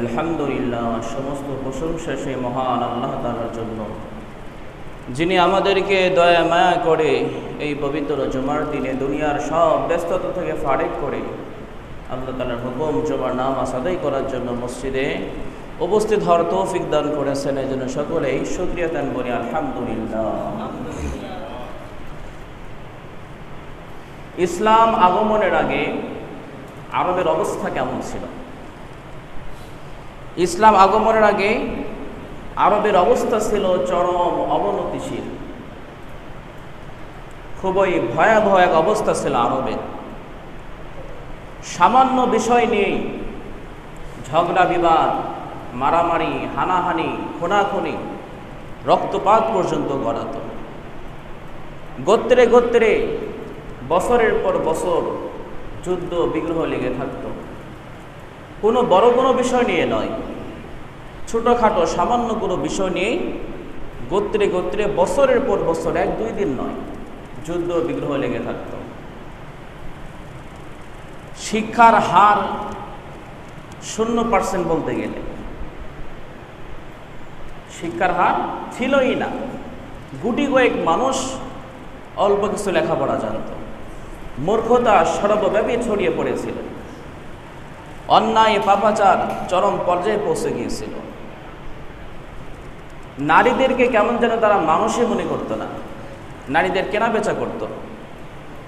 আলহামদুলিল্লাহ, সমস্ত প্রশংসা সেই মহান আল্লাহ তালার জন্য। যিনি আমাদেরকে দয়া মায়া করে এই পবিত্র জমার দিনে দুনিয়ার সব ব্যস্ততা থেকে ফারেক করে আল্লাহ তালার হুকুম জমার নামাজ আদায় করার জন্য মসজিদে উপস্থিত হওয়ার তৌফিক দান করেছেন। এই জন্য সকলেই শুক্রিয়া দান করি। আলহামদুলিল্লাহ। ইসলাম আগমনের আগে আরবের অবস্থা কেমন ছিল? ইসলাম আগমনের আগে আরবের অবস্থা ছিল চরম অবনতিশীল। খুবই ভয়াবহ এক অবস্থা ছিল আরবের। সামান্য বিষয় নিয়েই ঝগড়া, বিবাদ, মারামারি, হানাহানি, খুনাখুনি রক্তপাত পর্যন্ত গড়াত। গোত্রে গোত্রে বছরের পর বছর যুদ্ধ, বিগ্রহ লেগে থাকত। কোনো বড় কোনো বিষয় নিয়ে নয়। ছোটোখাটো সামান্য কোনো বিষয় নিয়েই গোত্রে গোত্রে বছরের পর বছর এক দুই দিন নয়, যুদ্ধ বিগ্রহ লেগে থাকত। শিক্ষার হার শূন্য পার্সেন্ট বলতে গেলে। শিক্ষার হার ছিলই না। গুটি কয়েক মানুষ অল্প কিছু লেখাপড়া জানত। মূর্খতা সর্বব্যাপী ছড়িয়ে পড়েছিল। অন্যায় পাপাচার চরম পর্যায়ে পৌঁছে গিয়েছিল। নারীদেরকে কেমন যেন তারা মানুষই মনে করত না। নারীদের কেনা বেচা করত।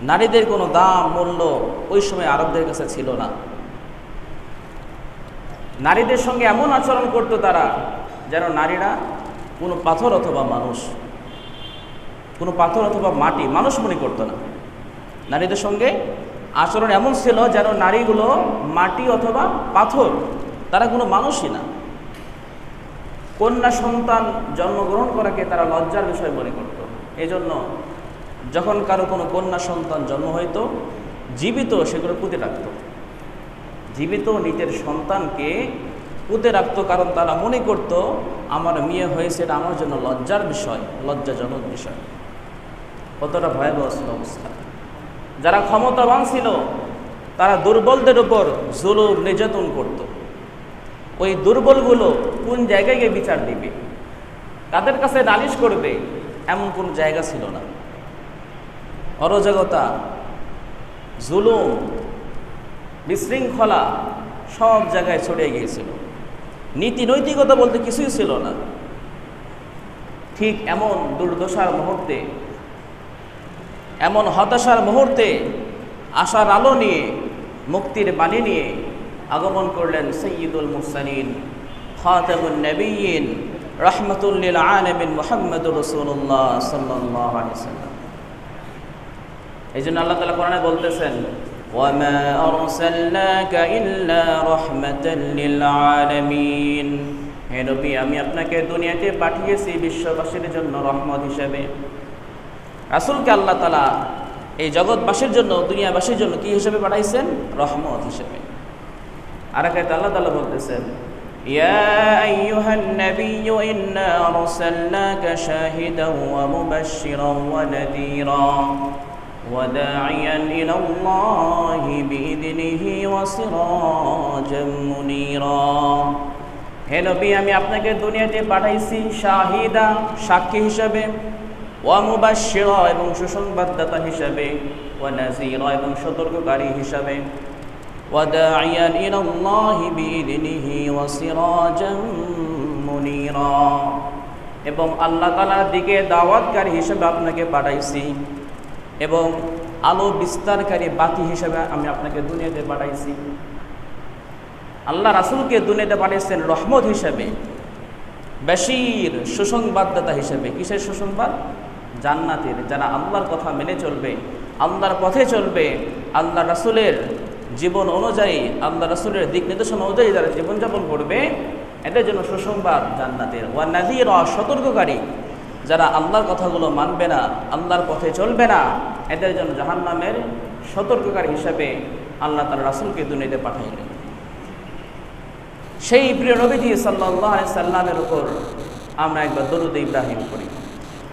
নারীদের কোনো দাম, মূল্য ওই সময় আরবদের কাছে ছিল না। নারীদের সঙ্গে এমন আচরণ করত তারা যেন নারীরা কোনো পাথর অথবা মানুষ, কোনো পাথর অথবা মাটি মানুষ মনে করতো না। নারীদের সঙ্গে আচরণ এমন ছিল যেন নারীগুলো মাটি অথবা পাথর, তারা কোনো মানুষই না। কন্যা সন্তান জন্মগ্রহণ করাকে তারা লজ্জার বিষয় মনে করত। এই জন্য যখন কারও কোনো কন্যা সন্তান জন্ম হইতো, জীবিত সেগুলো পুঁতে রাখত। জীবিত নিজের সন্তানকে পুঁতে রাখতো কারণ তারা মনে করত, আমার মেয়ে হয়েছে, এটা আমার জন্য লজ্জার বিষয়, লজ্জাজনক বিষয়। কতটা ভয়াবহ অবস্থা। যারা ক্ষমতাবান ছিল, তারা দুর্বলদের উপর জুলুম নির্যাতন করত। ওই দুর্বলগুলো কোন জায়গায় গিয়ে বিচার দিবে? তাদের কাছে নালিশ করবে? এমন কোন জায়গা ছিল না। অরাজকতা, জুলুম, বিশৃঙ্খলা সব জায়গায় ছড়িয়ে গিয়েছিল। নীতি নৈতিকতা বলতে কিছুই ছিল না। ঠিক এমন দুর্দশার মুহূর্তে এমন হতাশার মুহূর্তে আশার আলো নিয়ে মুক্তির বাণী নিয়ে আগমন করলেন সৈয়দুল মুরসালিন খাতাবুন নবীন রহমতুল্লিল আলমিন মোহাম্মদুর রসুল্লাহ সাল্লাহ সাল্লাম এই জন্য আল্লাহ তালা কোরআনে বলতেছেন وما أرسلناك إلا رحمة للعالمين হে নবী আমি আপনাকে দুনিয়াতে পাঠিয়েছি বিশ্ববাসীর জন্য রহমত হিসেবে রাসুলকে আল্লাহ তালা এই জগৎবাসীর জন্য দুনিয়াবাসীর জন্য কি হিসেবে পাঠাইছেন রহমত হিসেবে আর এক আল্লাহ তালা বলতেছেন يا أيها النبي إنا أرسلناك شاهدا ومبشرا ونذيرا وداعيا إلى الله بإذنه وسراجا منيرا হে নবী আমি আপনাকে দুনিয়াতে পাঠাইছি শাহিদা সাক্ষী হিসাবে ওয়ামুবাশির এবং সুসংবাদদাতা হিসাবে ওয়া নাজির এবং সতর্ককারী হিসাবে ওয়াদাইয়ান ইলাল্লাহি বিইذনিহি ওয়া সিরাজাম মুনিরা। এবং আল্লাহ তাআলার দিকে দাওয়াতকারী হিসেবে আপনাকে পাঠাইছি এবং আলো বিস্তারকারী বাতি হিসেবে আমি আপনাকে দুনিয়াতে পাঠাইছি। আল্লাহ রাসুলকে দুনিয়াতে পাঠিয়েছেন রহমত হিসেবে, বেশির সুসংবাদদাতা হিসেবে। কিসের সুসংবাদ? জান্নাতের, যারা আল্লাহর কথা মেনে চলবে, আল্লাহর পথে চলবে, আল্লাহ রাসুলের জীবন অনুযায়ী, আল্লাহ রাসুলের দিক নির্দেশনা অনুযায়ী যারা জীবনযাপন করবে এটার জন্য সুসংবাদ জান্নাতের। ওয়া নাজির সতর্ককারী। যারা আল্লাহর কথাগুলো মানবে না, আল্লাহর পথে চলবে না, এদের জন্য জাহান্নামের সতর্ককারী হিসাবে আল্লাহ তার রাসুলকে দুনিয়াতে পাঠাইলেন। সেই প্রিয় নবীজি সাল্লাহ সাল্লামের উপর আমরা একবার দরুদ ইব্রাহিম করি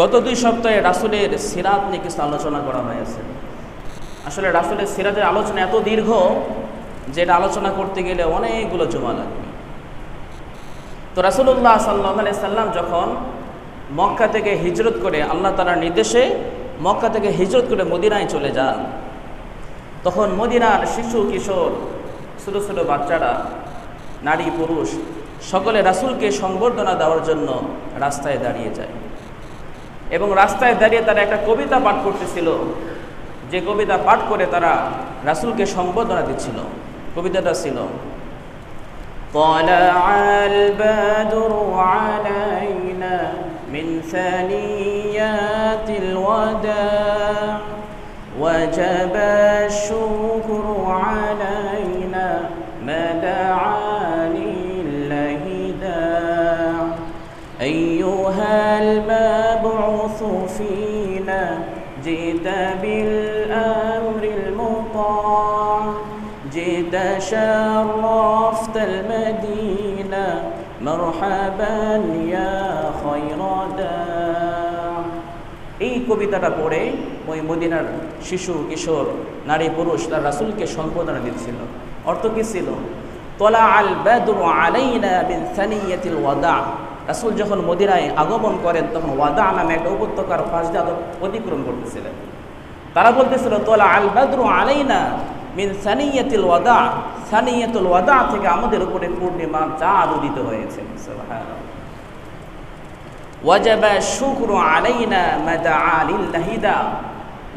গত দুই সপ্তাহে রাসুলের সিরাত নিয়ে কিছু আলোচনা করা হয়েছে। আসলে রাসুলের সিরাতের আলোচনা এত দীর্ঘ যে এটা আলোচনা করতে গেলে অনেকগুলো জমা লাগবে। তো রাসুল্লাহ সাল্লাহ সাল্লাম যখন মক্কা থেকে হিজরত করে আল্লাহ তালার নির্দেশে মক্কা থেকে হিজরত করে মদিনায় চলে যান, তখন মদিনার শিশু, কিশোর, ছোটো ছোটো বাচ্চারা, নারী, পুরুষ, সকলে রাসুলকে সংবর্ধনা দেওয়ার জন্য রাস্তায় দাঁড়িয়ে যায়। এবং রাস্তায় দাঁড়িয়ে তারা একটা কবিতা পাঠ করতেছিল যে কবিতা পাঠ করে তারা রাসুলকে সম্বোধনা দিচ্ছিল কবিতাটা ছিল طلع البدر علينا من ثنيات الوداع وجب الشكر فينا جئت بالأمر المطاع جئت شرفت المدينة مرحبا يا خير داع এই কবিতাটা পড়ে ওই মদিনার শিশু কিশোর নারী পুরুষ তার রাসুলকে সম্বোধনা দিচ্ছিল অর্থ কি ছিল তলা আল বেদুর আলাইনা বিন সানিয়াতিল ওয়াদা রাসুল যখন মদিনায় আগমন করেন, তখন ওয়াদা নামে একটা উপত্যকার ফাঁস অতিক্রম করতেছিলেন। তারা বলতেছিল, তোলা আল বেদরু আলাইনা মিন সানিয়াতিল ওয়াদা। সানিয়াতুল ওয়াদা থেকে আমাদের উপরে পূর্ণিমা চাঁদ উদিত হয়েছে। ওয়াজাবা শুকরু আলাইনা মাদা আলিল্লাহিদা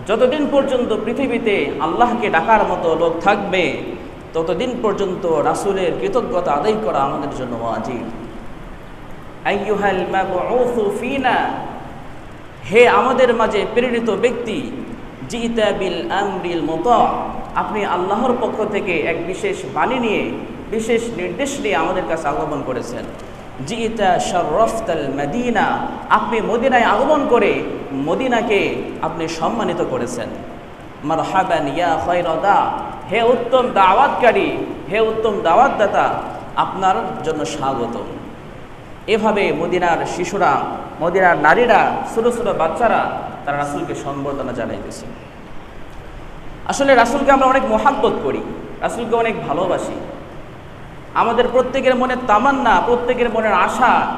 যতদিন পর্যন্ত পৃথিবীতে আল্লাহকে ডাকার মতো লোক থাকবে, ততদিন পর্যন্ত রাসূলের কৃতজ্ঞতা আদায় করা আমাদের জন্য ওয়াজিব। আইয়ুহাল মাবউসু ফিনা। হে আমাদের মাঝে প্রেরিত ব্যক্তি, জিতা বিল আমরিল মতো। আপনি আল্লাহর পক্ষ থেকে এক বিশেষ বাণী নিয়ে, বিশেষ নির্দেশ নিয়ে আমাদের কাছে আগমন করেছেন। জিতা শরফতাল মদিনা। আপনি মদিনায় আগমন করে মদিনাকে আপনি সম্মানিত করেছেন। মারহাবান ইয়া খয়রদা হে উত্তম দাওয়াতকারী, হে উত্তম দাওয়াতদাতা, আপনার জন্য স্বাগতম। এভাবে মদিনার শিশুরা, মদিনার নারীরা, ছোটো ছোটো বাচ্চারা তারা রাসুলকে সম্বর্ধনা জানাইতেছে। আসলে রাসুলকে আমরা অনেক মহাব্বত করি, রাসুলকে অনেক ভালোবাসি। আমাদের প্রত্যেকের মনে তামান্না, প্রত্যেকের মনের আশা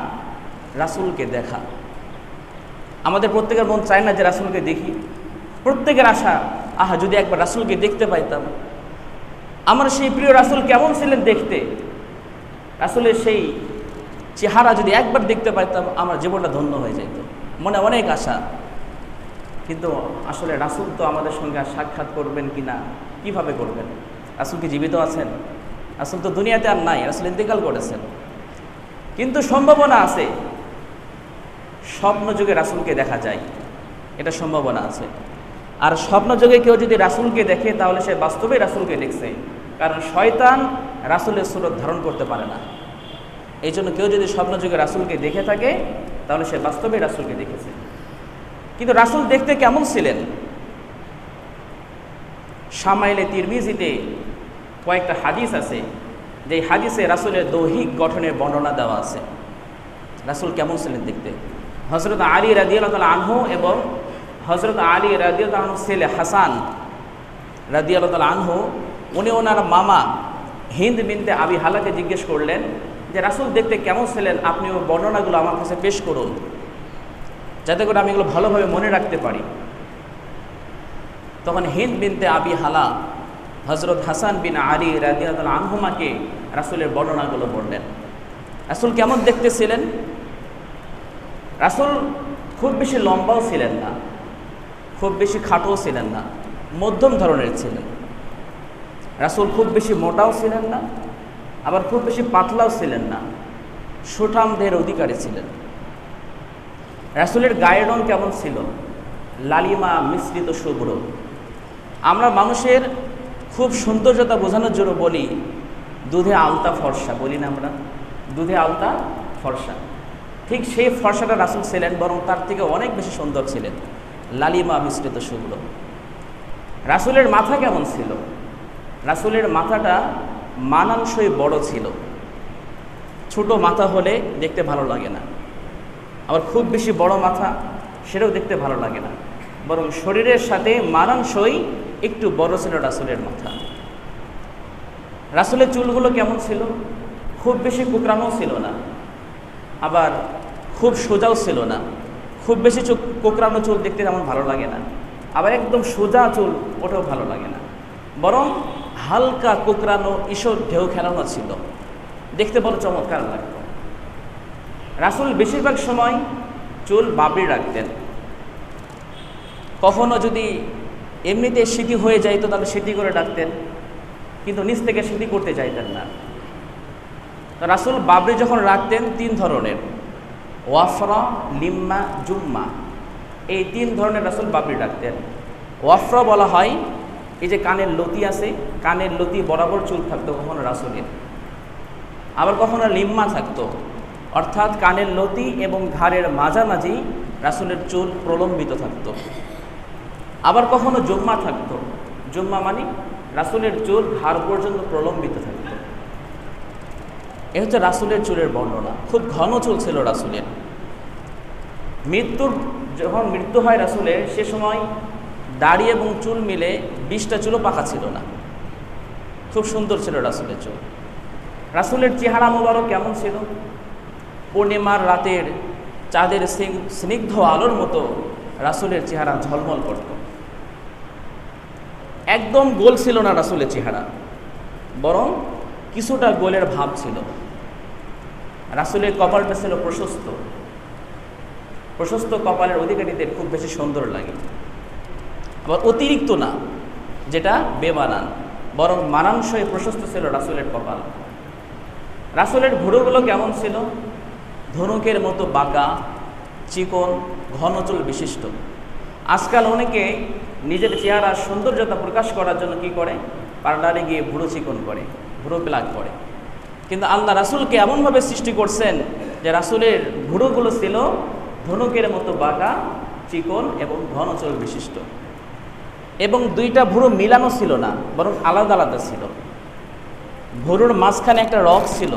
রাসুলকে দেখা। আমাদের প্রত্যেকের মন চায় না যে রাসুলকে দেখি। প্রত্যেকের আশা, আহা, যদি একবার রাসুলকে দেখতে পাইতাম। আমার সেই প্রিয় রাসুল কেমন ছিলেন দেখতে? রাসুলের সেই চেহারা যদি একবার দেখতে পাইতাম, আমার জীবনটা ধন্য হয়ে যেত মনে অনেক আশা। কিন্তু আসলে রাসুল তো আমাদের সঙ্গে সাক্ষাৎ করবেন কি না? কীভাবে করবেন? রাসুল কি জীবিত আছেন? রাসুল তো দুনিয়াতে আর নাই, রাসুল ইন্তেকাল করেছেন। কিন্তু সম্ভাবনা আছে। স্বপ্ন যুগে রাসুলকে দেখা যায়। এটা সম্ভাবনা আছে। আর স্বপ্ন যুগে কেউ যদি রাসুলকে দেখে, তাহলে সে বাস্তবে রাসুলকে দেখছে। কারণ শয়তান রাসুলের সুরত ধারণ করতে পারে না। এই জন্য কেউ যদি স্বপ্নযুগে রাসুলকে দেখে থাকে, তাহলে সে বাস্তবে রাসুলকে দেখেছে। কিন্তু রাসুল দেখতে কেমন ছিলেন? সামাইলে তিরমিজিতে কয়েকটা হাদিস আছে যে হাদিসে রাসুলের দৈহিক গঠনের বর্ণনা দেওয়া আছে। রাসুল কেমন ছিলেন দেখতে? হজরত আলী রাদিয়াল আনহু এবং হজরত আলী রাদিয়াল আনহু ছেলে হাসান রাদিয়াল আনহু, উনি ওনার মামা হিন্দ বিনতে আবি হালাকে জিজ্ঞেস করলেন যে রাসুল দেখতে কেমন ছিলেন আপনি ওর বর্ণনাগুলো আমার কাছে পেশ করুন। যাতে করে আমি এগুলো ভালোভাবে মনে রাখতে পারি। তখন হিন্দ বিনতে আবি হালা হজরত হাসান বিন আলী রাজিয়াত আনহুমাকে রাসুলের বর্ণনাগুলো বললেন। রাসুল কেমন দেখতে ছিলেন? রাসুল খুব বেশি লম্বাও ছিলেন না, খুব বেশি খাটোও ছিলেন না, মধ্যম ধরনের ছিলেন। রাসুল খুব বেশি মোটাও ছিলেন না আবার খুব বেশি পাতলাও ছিলেন না সুঠাম দেহের অধিকারী ছিলেন। রাসুলের গায়ের রং কেমন ছিল? লালিমা মিশ্রিত শুভ্র। আমরা মানুষের খুব সৌন্দর্যতা বোঝানোর জন্য বলি, দুধে আলতা ফর্সা বলি না আমরা। দুধে আলতা ফর্সা। ঠিক সেই ফর্সাটা রাসুল ছিলেন, বরং তার থেকে অনেক বেশি সুন্দর ছিলেন, লালিমা মিশ্রিত শুভ্র। রাসুলের মাথা কেমন ছিল? রাসুলের মাথাটা মানানসই বড় ছিল। ছোট মাথা হলে দেখতে ভালো লাগে না। আবার খুব বেশি বড় মাথা, সেটাও দেখতে ভালো লাগে না। বরং শরীরের সাথে মানানসই একটু বড় ছিল রাসুলের মাথা। রাসুলের চুলগুলো কেমন ছিল? খুব বেশি কুকরানো ছিল না। আবার খুব সোজাও ছিল না। খুব বেশি চোখ কোকরানো চুল দেখতে তেমন ভালো লাগে না। আবার একদম সোজা চুল, ওটাও ভালো লাগে না। বরং হালকা কোকরানো ঈশ্বর ঢেউ খেলানো ছিল। দেখতে বড় চমৎকার লাগত। রাসুল বেশিরভাগ সময় চুল বাবড়ি রাখতেন। কখনো যদি এমনিতে সিটি হয়ে যাইতো, তাহলে সিটি করে ডাকতেন, কিন্তু নিচ থেকে সিটি করতে চাইতেন না। রাসুল বাবরি যখন রাখতেন, তিন ধরনের, ওয়াফরা, লিম্মা, জুম্মা, এই তিন ধরনের রাসুল বাবরি রাখতেন। ওয়াফরা বলা হয় এই যে কানের লতি আছে, কানের লতি বরাবর চুল থাকতো কখনো রাসুলের। আবার কখনো লিম্মা থাকতো। অর্থাৎ কানের লতি এবং ঘাড়ের মাঝামাঝি রাসুলের চুল প্রলম্বিত থাকতো। আবার কখনো জুম্মা থাকতো। জুম্মা মানে রাসুলের চুল ঘাড় পর্যন্ত প্রলম্বিত থাকতো। এ হচ্ছে রাসুলের চুলের বর্ণনা। খুব ঘন চুল ছিল রাসুলের। মৃত্যুর, যখন মৃত্যু হয় রাসুলের, সে সময় দাড়ি এবং চুল মিলে বিশটা চুলও পাকা ছিল না। খুব সুন্দর ছিল রাসুলের চুল। রাসুলের চেহারা মোবারক কেমন ছিল? পূর্ণিমার রাতের চাঁদের স্নিগ্ধ আলোর মতো রাসুলের চেহারা ঝলমল করত। একদম গোল ছিল না রাসুলের চেহারা। বরং কিছুটা গোলের ভাব ছিল। রাসুলের কপালটা ছিল প্রশস্ত। প্রশস্ত কপালের অধিকারীদের খুব বেশি সুন্দর লাগে। আবার অতিরিক্ত না, যেটা বেমানান, বরং মানানসই প্রশস্ত ছিল রাসুলের কপাল। রাসুলের ভুরুগুলো কেমন ছিল? ধনুকের মতো বাঁকা, চিকন ঘনচুল বিশিষ্ট। আজকাল অনেকে নিজের চেহারা সৌন্দর্যতা প্রকাশ করার জন্য কি করে? পার্লারে গিয়ে ভুরু চিকন করে, ভুরু প্লাগ করে। কিন্তু আল্লাহ রাসুলকে এমনভাবে সৃষ্টি করছেন যে রাসুলের ভুরুগুলো ছিল ধনুকের মতো বাঁকা, চিকন এবং ঘনচল বিশিষ্ট। এবং দুইটা ভুরু মিলানো ছিল না, বরং আলাদা আলাদা ছিল। ভুরুর মাঝখানে একটা রক ছিল।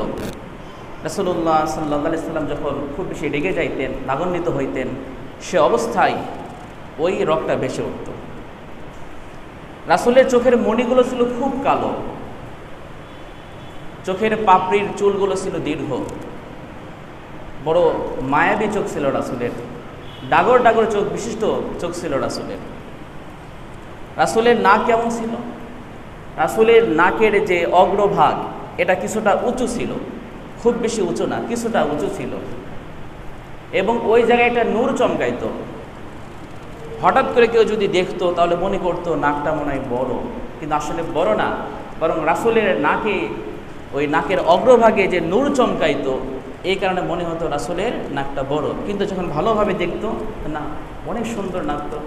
রাসুল্লাহ সাল্লাহ সাল্লাম যখন খুব বেশি রেগে যাইতেন রাগান্বিত হইতেন, সে অবস্থায় ওই রকটা বেশি উঠত। রাসুলের চোখের মণিগুলো ছিল খুব কালো। চোখের পাপড়ির চুলগুলো ছিল দীর্ঘ। বড় মায়াবী চোখ ছিল রাসুলের। ডাগর ডাগর চোখ, বিশিষ্ট চোখ ছিল রাসুলের। রাসুলের নাক কেমন ছিল? রাসুলের নাকের যে অগ্রভাগ, এটা কিছুটা উঁচু ছিল, খুব বেশি উঁচু না, কিছুটা উঁচু ছিল। এবং ওই জায়গায় একটা নূর চমকাইতো। হঠাৎ করে কেউ যদি দেখতো, তাহলে মনে করতো, নাকটা মনে হয় বড়। কিন্তু আসলে বড় না, বরং রাসুলের নাকে, ওই নাকের অগ্রভাগে যে নূর চমকাইতো, এই কারণে মনে হতো রাসুলের নাকটা বড়। কিন্তু যখন ভালোভাবে দেখতো, না, অনেক সুন্দর নাক তো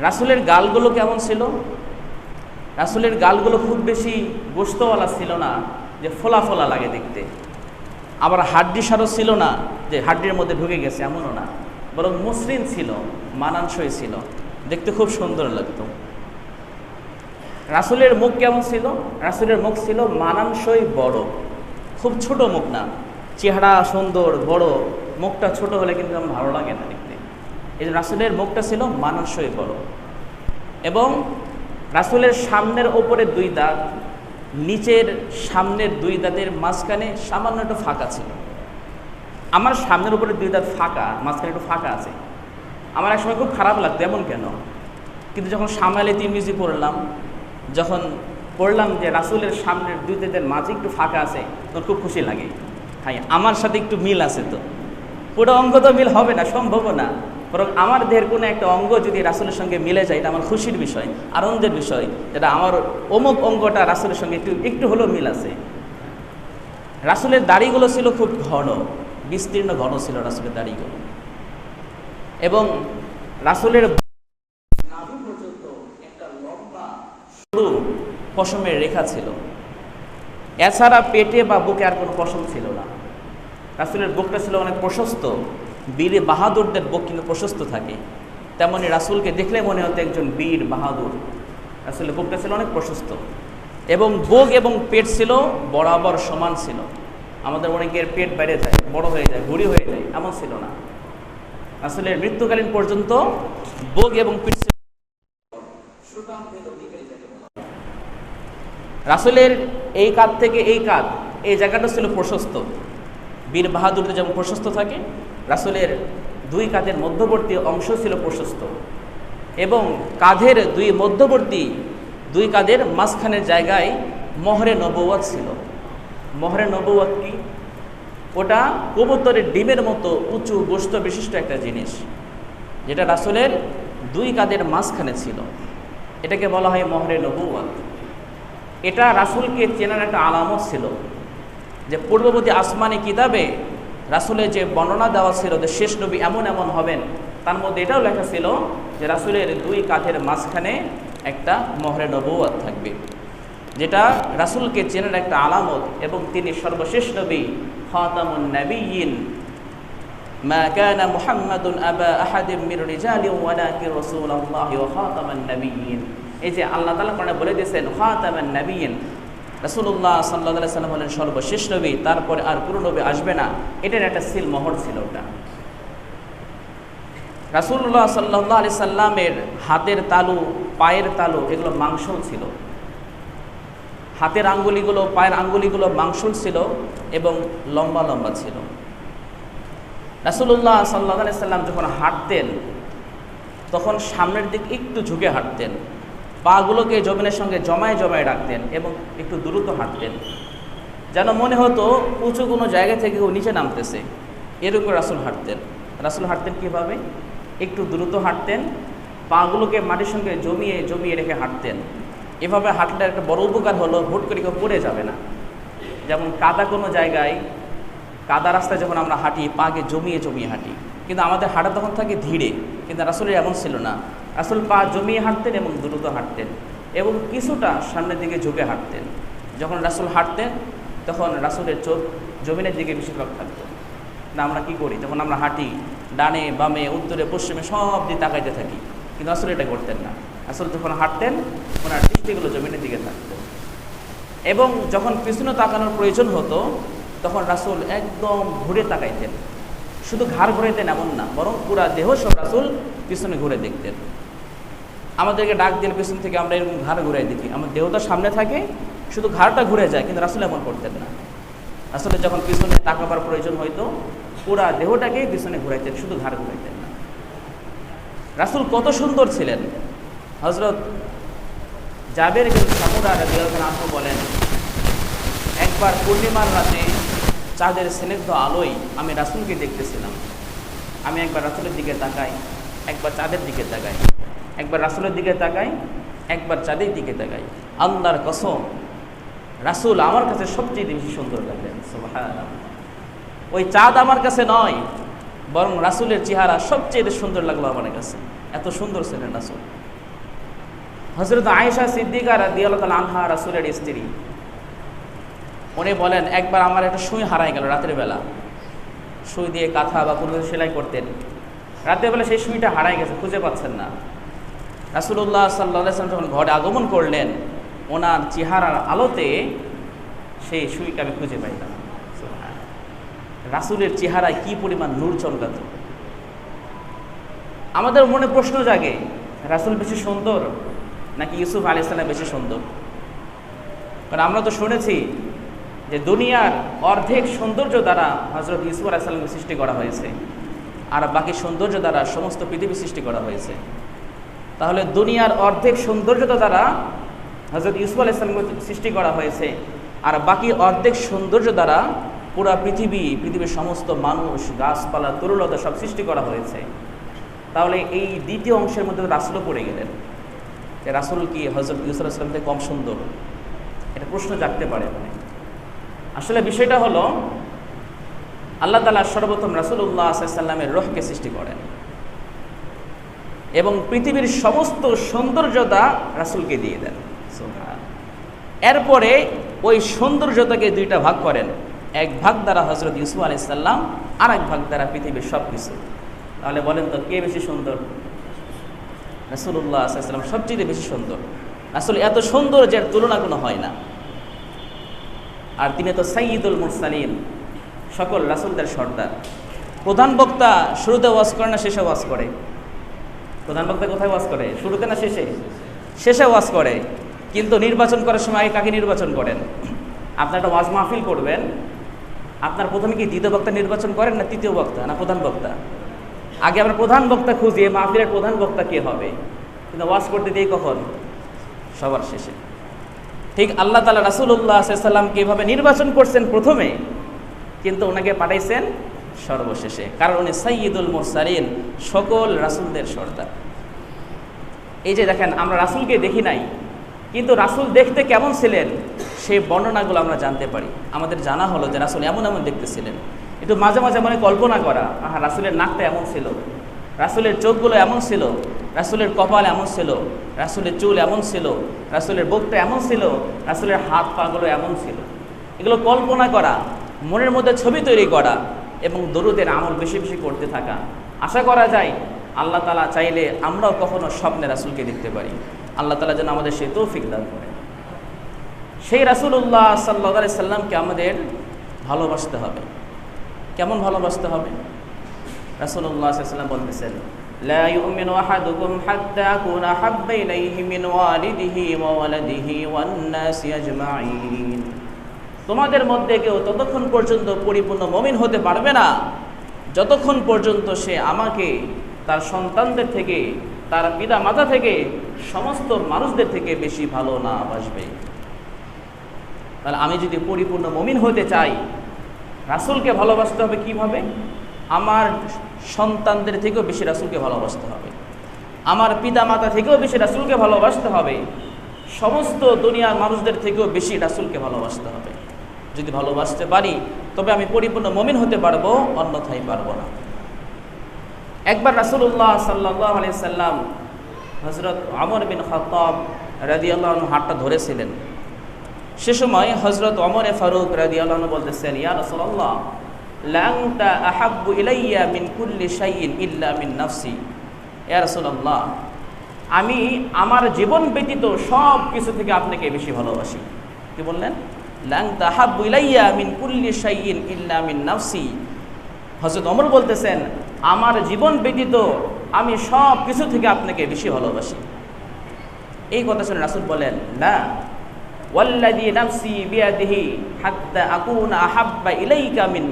রাসুলের গালগুলো কেমন ছিল? রাসুলের গালগুলো খুব বেশি গোস্তওয়ালা ছিল না, যে ফোলা ফোলা লাগে দেখতে। আবার হাড্ডি সারও ছিল না, যে হাড্ডির মধ্যে ঢুকে গেছে এমনও না। বরং মসৃণ ছিল, মানানসই ছিল। দেখতে খুব সুন্দর লাগতো। রাসুলের মুখ কেমন ছিল? রাসুলের মুখ ছিল মানানসই বড়। খুব ছোট মুখ না। চেহারা সুন্দর, বড়। মুখটা ছোট হলে কিন্তু আমার ভালো লাগে না এই রাসুলের মুখটা ছিল মানানসই বড় এবং রাসুলের সামনের ওপরে দুই দাঁত, নিচের সামনের দুই দাঁতের মাঝখানে সামান্য একটু ফাঁকা ছিল। আমার সামনের উপরে দুই দাঁত ফাঁকা, মাঝখানে একটু ফাঁকা আছে। আমার এক সময় খুব খারাপ লাগতো, এমন কেন? কিন্তু যখন সামালে তিরমিজি পড়লাম, যখন পড়লাম যে রাসুলের সামনের দুই দাঁতের মাঝে একটু ফাঁকা আছে, তখন খুব খুশি লাগে। হাই আমার সাথে একটু মিল আছে তো। পুরো অঙ্গ তো মিল হবে না সম্ভব না। বরং আমার দেহের কোনো একটা অঙ্গ যদি রাসুলের সঙ্গে মিলে যায়, এটা আমার খুশির বিষয়, আনন্দের বিষয়, যেটা আমার অমুক অঙ্গটা রাসুলের সঙ্গে একটু একটু হলেও মিল আছে। রাসুলের দাড়িগুলো ছিল খুব ঘন, বিস্তীর্ণ ঘন ছিল রাসুলের দাড়িগুলো। এবং রাসুলের সরু পশমের রেখা ছিল। এছাড়া পেটে বা বুকে আর কোনো পশম ছিল না। রাসুলের বুকটা ছিল অনেক প্রশস্ত বীরে বাহাদুরদের বুক কিন্তু প্রশস্ত থাকে। তেমনি রাসুলকে দেখলে মনে হতো একজন বীর বাহাদুর। রাসুলের বুকটা ছিল অনেক প্রশস্ত। এবং বুক এবং পেট ছিল বরাবর সমান ছিল। আমাদের অনেকের পেট বেড়ে যায়, বড় হয়ে যায় ভুড়ি হয়ে যায়, এমন ছিল না। আসলে মৃত্যুকালীন পর্যন্ত বুক এবং পিঠ ছিল। রাসুলের এই কাঁধ থেকে এই কাঁধ এই জায়গাটা ছিল প্রশস্ত। বীর বাহাদুরদের যেমন প্রশস্ত থাকে, রাসুলের দুই কাঁধের মধ্যবর্তী অংশ ছিল প্রশস্ত। এবং কাঁধের দুই মধ্যবর্তী দুই কাঁধের মাঝখানের জায়গায় মহরে নবুয়াত ছিল। মহরে নবুয়াত কি? ওটা কবুতরের ডিমের মতো উঁচু গোস্ত বিশিষ্ট একটা জিনিস, যেটা রাসুলের দুই কাঁধের মাঝখানে ছিল। এটাকে বলা হয় মহরে নবুয়াত এটা রাসুলকে চেনার একটা আলামত ছিল। যে পূর্ববর্তী আসমানি কিতাবে রাসুলের যে বর্ণনা দেওয়া ছিল যে শেষ নবী এমন এমন হবেন তার মধ্যে এটাও লেখা ছিল যে রাসুলের দুই কাঁধের মাঝখানে একটা মহরে নবুয়াত থাকবে যেটা রাসুলকে চেনার একটা আলামত এবং তিনি সর্বশেষ নবী খাতামুন নবীন ما كان محمد أبا أحد من رجال ولكن رسول الله وخاتم النبيين এই যে আল্লাহ তালা কোরআনে বলে দিয়েছেন খাতামান নবীন রাসূলুল্লাহ সাল্লাল্লাহু সাল্লাম হলেন সর্বশেষ নবী, তারপরে আর পুরো নবী আসবে না। এটার একটা সিল মোহর ছিল ওটা। রাসূলুল্লাহ সাল্লাহ আলি সাল্লামের হাতের তালু, পায়ের তালু, এগুলো মাংসল ছিল। হাতের আঙ্গুলিগুলো, পায়ের আঙ্গুলিগুলো মাংসল ছিল এবং লম্বা লম্বা ছিল। রাসুল্লাহ সাল্লাহ আলি সাল্লাম যখন হাঁটতেন, তখন সামনের দিক একটু ঝুঁকে হাঁটতেন। পাগুলোকে জমিনের সঙ্গে জমায়ে জমায়ে রাখতেন এবং একটু দ্রুত হাঁটতেন। যেন মনে হতো উঁচু কোনো জায়গা থেকে ও নিচে নামতেছে। এরকম রাসুল হাঁটতেন। রাসুল হাঁটতেন কীভাবে? একটু দ্রুত হাঁটতেন, পাগুলোকে মাটির সঙ্গে জমিয়ে জমিয়ে রেখে হাঁটতেন। এভাবে হাঁটলে একটা বড় উপকার হলো, হুট করে কেউ পড়ে যাবে না। যেমন কাদা কোনো জায়গায়, কাদা রাস্তায় যখন আমরা হাঁটি, পাকে জমিয়ে জমিয়ে হাঁটি। কিন্তু আমাদের হাঁটা তখন থাকে ধীরে, কিন্তু রাসুলের এমন ছিল না। রাসুল পা জমিয়ে হাঁটতেন এবং দ্রুত হাঁটতেন এবং কিছুটা সামনের দিকে ঝুঁকে হাঁটতেন। যখন রাসুল হাঁটতেন, তখন রাসুলের চোখ জমিনের দিকে বেশিরভাগ থাকতো। না, আমরা কি করি? যখন আমরা হাঁটি, ডানে, বামে, উত্তরে, পশ্চিমে সব দিয়ে তাকাইতে থাকি। কিন্তু আসলে এটা করতেন না। আসলে যখন হাঁটতেন, ওনার দৃষ্টিগুলো জমিনের দিকে থাকতো। এবং যখন পিছনে তাকানোর প্রয়োজন হতো, তখন রাসুল একদম ঘুরে তাকাইতেন। শুধু ঘাড় ঘুরাইতেন এমন না, বরং পুরা দেহ সব রাসুল পিছনে ঘুরে দেখতেন। আমাদেরকে ডাক দিন পেছন থেকে আমরা এরকম ঘাড় ঘুরাই দেখি। আমার দেহটা সামনে থাকে, শুধু ঘাড়টা ঘুরে যায়, কিন্তু রাসুল এমন করতেন না। আসলে যখন পিছনে তাকাবার প্রয়োজন হয়তো, পুরা দেহটাকেই পিছনে ঘুরাইতেন, শুধু ঘাড় ঘুরাইতেন না। রাসুল কত সুন্দর ছিলেন। হজরত জাবের রাজু বলেন, একবার পূর্ণিমার রাতে চাঁদের স্নিগ্ধ আলোয় আমি রাসুলকে দেখতেছিলাম। আমি একবার রাসুলের দিকে তাকাই, একবার চাঁদের দিকে তাকাই। একবার রাসুলের দিকে তাকাই, একবার চাঁদের দিকে তাকাই। আল্লাহর কসম, রাসুল আমার কাছে সবচেয়ে বেশি সুন্দর লাগলেন ওই চাঁদ আমার কাছে নয়, বরং রাসুলের চেহারা সবচেয়ে সুন্দর লাগল আমার কাছে। এত সুন্দর ছিলেন রাসুল। হজরত আয়েশা সিদ্দিকার দিয়াল আনহা রাসুলের স্ত্রী, উনি বলেন, একবার আমার একটা সুই হারাই গেল রাতের বেলা। সুই দিয়ে কাঁথা বা কোনো সেলাই করতেন। রাতের বেলা সেই সুইটা হারাই গেছে, খুঁজে পাচ্ছেন না। রাসুল্লাহ সাল্লাম যখন ঘরে আগমন করলেন, ওনার চেহারার আলোতে সেই সুইকে আমি খুঁজে পাইলাম। রাসুলের চেহারায় কি পরিমাণ নূর চলকাত আমাদের মনে প্রশ্ন জাগে, রাসুল বেশি সুন্দর নাকি ইউসুফ আলি ইসলাম বেশি সুন্দর? কারণ আমরা তো শুনেছি যে দুনিয়ার অর্ধেক সৌন্দর্য দ্বারা হজরত ইসুফ আলাইসাল্লামকে সৃষ্টি করা হয়েছে, আর বাকি সৌন্দর্য দ্বারা সমস্ত পৃথিবী সৃষ্টি করা হয়েছে। তাহলে দুনিয়ার অর্ধেক সৌন্দর্যতা দ্বারা হজরত ইউসুফ আলাইসাল্লামকে সৃষ্টি করা হয়েছে। আর বাকি অর্ধেক সৌন্দর্য দ্বারা পুরা পৃথিবী, পৃথিবীর সমস্ত মানুষ, গাছপালা তরুলতা সব সৃষ্টি করা হয়েছে। তাহলে এই দ্বিতীয় অংশের মধ্যে রাসুলও পড়ে গেলেন। যে রাসুল কি হজরত ইউসুফ আলাইসাল্লাম থেকে কম সুন্দর? এটা প্রশ্ন জাগতে পারে আসলে বিষয়টা হলো, আল্লাহ তালা সর্বপ্রথম রাসুল্লাহ সাল্লামের রোহকে সৃষ্টি করেন। এবং পৃথিবীর সমস্ত সৌন্দর্যতা রাসুলকে দিয়ে দেন। এরপরে ওই সৌন্দর্যতাকে দুইটা ভাগ করেন। এক ভাগ দ্বারা হজরত ইউসুফ আলাইসাল্লাম আর এক ভাগ দ্বারা পৃথিবীর সব কিছু তাহলে বলেন তো, কে বেশি সুন্দর? রাসুল্লাহ সাল্লাম সবচেয়ে বেশি সুন্দর। আসলে এত সুন্দর যার তুলনা কোনো হয় না। আর তিনি তো সাইয়দুল মুরসালিন, সকল রাসুলদের সর্দার। প্রধান বক্তা শুরুতে ওয়াজ করে না শেষে ওয়াজ করে। প্রধান বক্তা কোথায় ওয়াজ করে? শুরুতে না শেষে? শেষে ওয়াজ করে, কিন্তু নির্বাচন করার সময় আগে কাকে নির্বাচন করেন? আপনার একটা ওয়াজ মাহফিল করবেন, আপনার প্রথমে কি দ্বিতীয় বক্তা নির্বাচন করেন না তৃতীয় বক্তা, না প্রধান বক্তা? আগে আমরা প্রধান বক্তা খুঁজিয়ে মাহফিলের প্রধান বক্তা কে হবে? কিন্তু ওয়াজ করতে দিয়ে কখন? সবার শেষে। ঠিক আল্লাহ তালা রাসুল্লাহ সাল্লামকে এভাবে নির্বাচন করছেন প্রথমে, কিন্তু ওনাকে পাঠাইছেন সর্বশেষে। কারণ উনি সৈয়দুল মোরসালিন, সকল রাসুলদের সর্দার। এই যে দেখেন, আমরা রাসুলকে দেখি নাই, কিন্তু রাসুল দেখতে কেমন ছিলেন, সেই বর্ণনাগুলো আমরা জানতে পারি। আমাদের জানা হলো যে রাসুল এমন এমন দেখতে ছিলেন। একটু মাঝে মাঝে মনে কল্পনা করা, আহা, রাসুলের নাকটা এমন ছিল। রাসুলের চোখগুলো এমন ছিল। রাসুলের কপাল এমন ছিল। রাসুলের চুল এমন ছিল। রাসুলের বুকটা এমন ছিল। রাসুলের হাত পাগুলো এমন ছিল। এগুলো কল্পনা করা, মনের মধ্যে ছবি তৈরি করা এবং দরুদের আমল বেশি বেশি করতে থাকা আশা করা যায় আল্লাহ তালা চাইলে আমরাও কখনো স্বপ্নে রাসুলকে দেখতে পারি আল্লাহ তালা যেন আমাদের সেই তৌফিক দান করে সেই রাসুল্লাহ সাল্লা সাল্লামকে আমাদের ভালোবাসতে হবে কেমন ভালোবাসতে হবে রাসুল্লাহ সাল্লাম বলতেছেন لا يؤمن أحدكم حتى أكون أحب إليه من والده وولده والناس أجمعين তোমাদের মধ্যে কেউ ততক্ষণ পর্যন্ত পরিপূর্ণ মমিন হতে পারবে না। যতক্ষণ পর্যন্ত সে আমাকে, তার সন্তানদের থেকে, তার পিতা মাতা থেকে, সমস্ত মানুষদের থেকে বেশি ভালো না বাসবে। তাহলে আমি যদি পরিপূর্ণ মমিন হতে চাই, রাসুলকে ভালোবাসতে হবে কীভাবে? আমার সন্তানদের থেকেও বেশি রাসুলকে ভালোবাসতে হবে। আমার পিতা মাতা থেকেও বেশি রাসুলকে ভালোবাসতে হবে। সমস্ত দুনিয়ার মানুষদের থেকেও বেশি রাসুলকে ভালোবাসতে হবে। যদি ভালোবাসতে পারি, তবে আমি পরিপূর্ণ মমিন হতে পারব, অন্যথায় পারব না। একবার রাসুল্লাহ সাল্লাহ আলি সাল্লাম হজরত আমর বিন খতাব রাজি আল্লাহ হাটটা ধরেছিলেন। সে সময় হজরত অমরে ফারুক রাজি আল্লাহ বলতেছেন, ইয়া রসল্লাহ লাংতা আহাব্বু ইলাইয়া মিন কুল্লি শাইইন ইল্লা মিন নাফসি। ইয়া রাসূলুল্লাহ, আমি আমার জীবন ব্যতীত সব কিছু থেকে আপনাকে বেশি ভালোবাসি। কি বললেন? হযরত ওমর বলতেছেন, আমার জীবন ব্যতীত আমি সব কিছু থেকে আপনাকে বেশি ভালোবাসি। এই কথা শুনে রাসূল বলেন, না।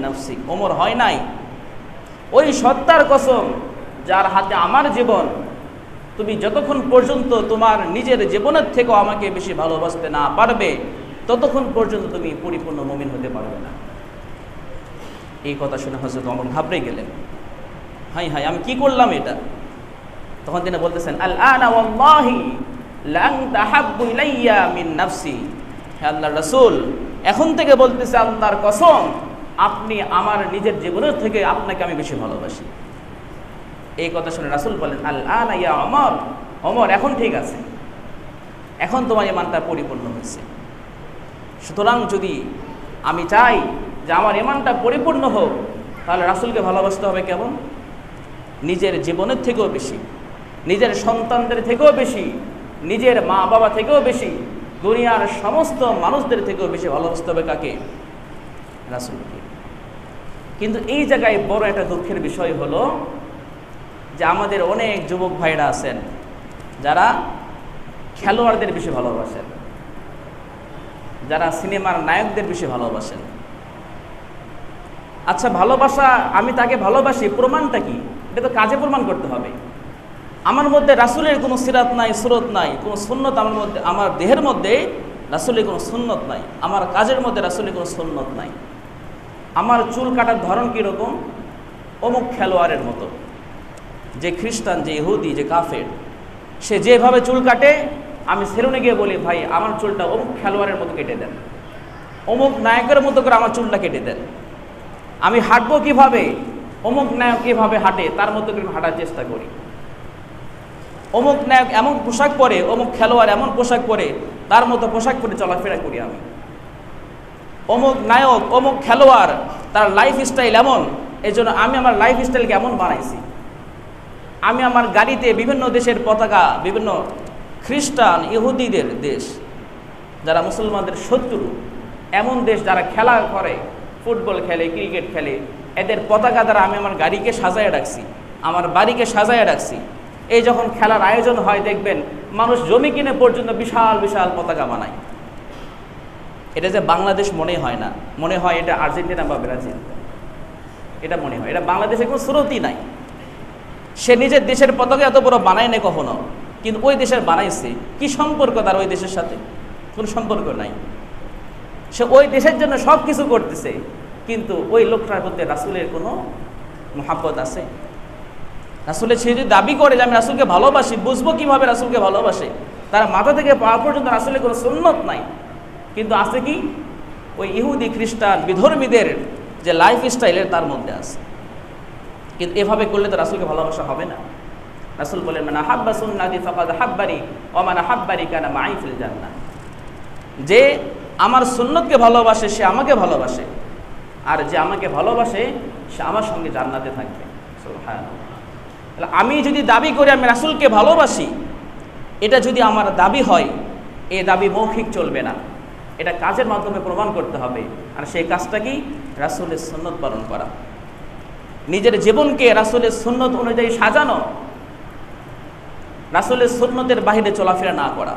নাফসি হয় নাই। ওই সত্তার কসম যার হাতে আমার জীবন, তুমি যতক্ষণ পর্যন্ত তোমার নিজের জীবনের থেকেও আমাকে বেশি ভালোবাসতে না পারবে ততক্ষণ পর্যন্ত তুমি পরিপূর্ণ মমিন হতে পারবে না। এই কথা শুনে হজরত অমর ঘাবড়ে গেলেন। হাই হাই, আমি কি করলাম এটা? তখন তিনি বলতেছেন আল আনা ওয়াল্লাহি লাং তাহাব্বু ইলাইয়া মিন নাফসি। হে রাসূল, এখন থেকে বলতেছে আল্লাহর কসম, আপনি আমার নিজের জীবনের থেকে আপনাকে আমি বেশি ভালোবাসি। এই কথা শুনে রাসূল বলেন আল আনা ইয়া অমর অমর এখন ঠিক আছে। এখন তোমার ইমানটা পরিপূর্ণ হয়েছে। সুতরাং যদি আমি চাই যে আমার ইমানটা পরিপূর্ণ হোক, তাহলে রাসূলকে ভালোবাসতে হবে কেমন? নিজের জীবনের থেকেও বেশি, নিজের সন্তানদের থেকেও বেশি, নিজের মা বাবা থেকেও বেশি, দুনিয়ার সমস্ত মানুষদের থেকেও বেশি ভালোবাসতে হবে কাকে? রাসুলকে। কিন্তু এই জায়গায় বড় একটা দুঃখের বিষয় হলো যে আমাদের অনেক যুবক ভাইরা আছেন যারা খেলোয়াড়দের বেশি ভালোবাসেন। যারা সিনেমার নায়কদের বেশি ভালোবাসেন। আচ্ছা ভালোবাসা, আমি তাকে ভালোবাসি, প্রমাণটা কি? এটা তো কাজে প্রমাণ করতে হবে। আমার মধ্যে রাসুলের কোনো সিরাত নাই, সুরত নাই, কোনো সুন্নত আমার মধ্যে, আমার দেহের মধ্যে রাসুলের কোনো সুন্নত নাই, আমার কাজের মধ্যে রাসুলের কোনো সুন্নত নাই। আমার চুল কাটার ধরন কীরকম? অমুক খেলোয়াড়ের মতো। যে খ্রিস্টান, যে ইহুদি, যে কাফের, সে যেভাবে চুল কাটে আমি সেলুনে গিয়ে বলি, ভাই, আমার চুলটা অমুক খেলোয়াড়ের মতো কেটে দেন। অমুক নায়কের মতো করে আমার চুলটা কেটে দেন। আমি হাঁটবো কীভাবে? অমুক নায়ক কীভাবে হাঁটে, তার মতো করে হাঁটার চেষ্টা করি। অমুক নায়ক এমন পোশাক পরে, অমুক খেলোয়াড় এমন পোশাক পরে, তার মতো পোশাক পরে চলাফেরা করি আমি। অমুক নায়ক, অমুক খেলোয়াড়, তার লাইফ স্টাইল এমন এই জন্য আমি আমার লাইফ স্টাইলকে এমন বানাইছি। আমি আমার গাড়িতে বিভিন্ন দেশের পতাকা, বিভিন্ন খ্রিস্টান ইহুদিদের দেশ, যারা মুসলমানদের শত্রু, এমন দেশ যারা খেলা করে, ফুটবল খেলে, ক্রিকেট খেলে, এদের পতাকা দ্বারা আমি আমার গাড়িকে সাজায় রাখছি, আমার বাড়িকে সাজায় রাখছি। এই যখন খেলার আয়োজন হয়, দেখবেন মানুষ জমি কিনে পর্যন্ত বিশাল বিশাল পতাকা বানায়। এটা যে বাংলাদেশ মনে হয় না, মনে হয় এটা আর্জেন্টিনা বা ব্রাজিল। এটা মনে হয়, এটা বাংলাদেশে কোনো স্রোতই নাই। সে নিজের দেশের পতাকা এত বড় বানায় না কখনো। কিন্তু ওই দেশের বানাইছে, কি সম্পর্ক তার ওই দেশের সাথে? কোনো সম্পর্ক নাই। সে ওই দেশের জন্য সব কিছু করতেছে, কিন্তু ওই লোকটার মধ্যে রাসুলের কোনো মহাব্বত আছে? রাসুলের সে যদি দাবি করে যে আমি রাসুলকে ভালোবাসি, বুঝব কীভাবে রাসুলকে ভালোবাসে? তারা মাথা থেকে পাওয়া পর্যন্ত রাসুলের কোনো সুন্নত নাই। কিন্তু আছে কি? ওই ইহুদি, খ্রিস্টান, বিধর্মীদের যে লাইফ স্টাইলের তার মধ্যে আছে। কিন্তু এভাবে করলে তো রাসুলকে ভালোবাসা হবে না। রাসুল বলেন মানে হাব্বা সুন্নাদি ফাকাদ হাব্বারি মানে হাব্বারি কানা মাইফিল জান্নাহ। যে আমার সুন্নতকে ভালোবাসে, সে আমাকে ভালোবাসে। আর যে আমাকে ভালোবাসে, সে আমার সঙ্গে জান্নাতে থাকবে। তাহলে আমি যদি দাবি করি আমি রাসুলকে ভালোবাসি, এটা যদি আমার দাবি হয়, এ দাবি মৌখিক চলবে না। এটা কাজের মাধ্যমে প্রমাণ করতে হবে। আর সেই কাজটা কি? রাসুলের সুন্নত পালন করা। নিজের জীবনকে রাসুলের সুন্নত অনুযায়ী সাজানো। রাসুলের সুন্নতের বাহিরে চলাফেরা না করা।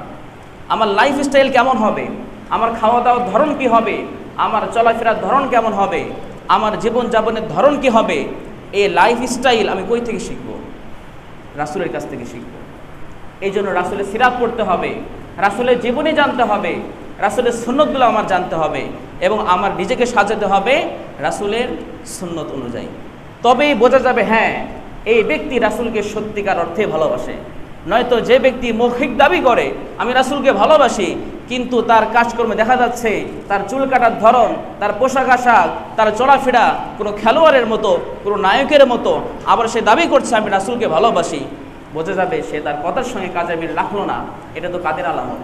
আমার লাইফ স্টাইল কেমন হবে? আমার খাওয়া দাওয়ার ধরন কি হবে? আমার চলাফেরার ধরন কেমন হবে? আমার জীবন যাপনের ধরন কি হবে? এই লাইফ স্টাইল আমি কই থেকে শিখব? রাসুলের কাছ থেকে শিখব। এই জন্য রাসুলের সিরাপ পড়তে হবে, রাসুলের জীবনে জানতে হবে, রাসুলের সুন্নতগুলো আমার জানতে হবে এবং আমার নিজেকে সাজাতে হবে রাসুলের সুন্নত অনুযায়ী। তবেই বোঝা যাবে হ্যাঁ এই ব্যক্তি রাসুলকে সত্যিকার অর্থে ভালোবাসে। নয়তো যে ব্যক্তি মৌখিক দাবি করে, আমি রাসুলকে ভালোবাসি, কিন্তু তার কাজকর্মে দেখা যাচ্ছে তার চুল কাটার ধরন, তার পোশাক আশাক, তার চলাফেরা কোনো খেলোয়াড়ের মতো, কোনো নায়কের মতো, আবার সে দাবি করছে, আমি রাসুলকে ভালোবাসি। বোঝা যাবে সে তার কথার সঙ্গে কাজের মিল রাখল না, এটা তো কাদের আলামত?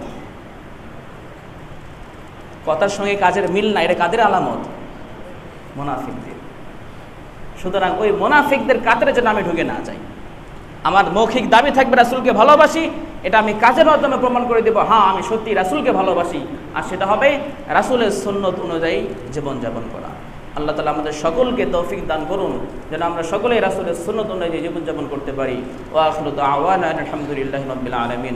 কথার সঙ্গে কাজের মিল না, এটা কাদের আলামত? মোনাফিকদের। সুতরাং ওই মোনাফিকদের কাতারে যেন আমি ঢুকে না যাই। আমার মৌখিক দাবি থাকবে রাসুলকে ভালোবাসি, এটা আমি কাজের মাধ্যমে প্রমাণ করে দেবো হ্যাঁ আমি সত্যি রাসুলকে ভালোবাসি। আর সেটা হবে রাসুলের সন্ন্যত অনুযায়ী জীবনযাপন করা। আল্লাহ তালা আমাদের সকলকে তৌফিক দান করুন, যেন আমরা সকলেই রাসুলের সন্ন্যত অনুযায়ী জীবনযাপন করতে পারি। ও আখলুদ আওয়ান আলহামদুলিল্লাহ রবিল আলমিন।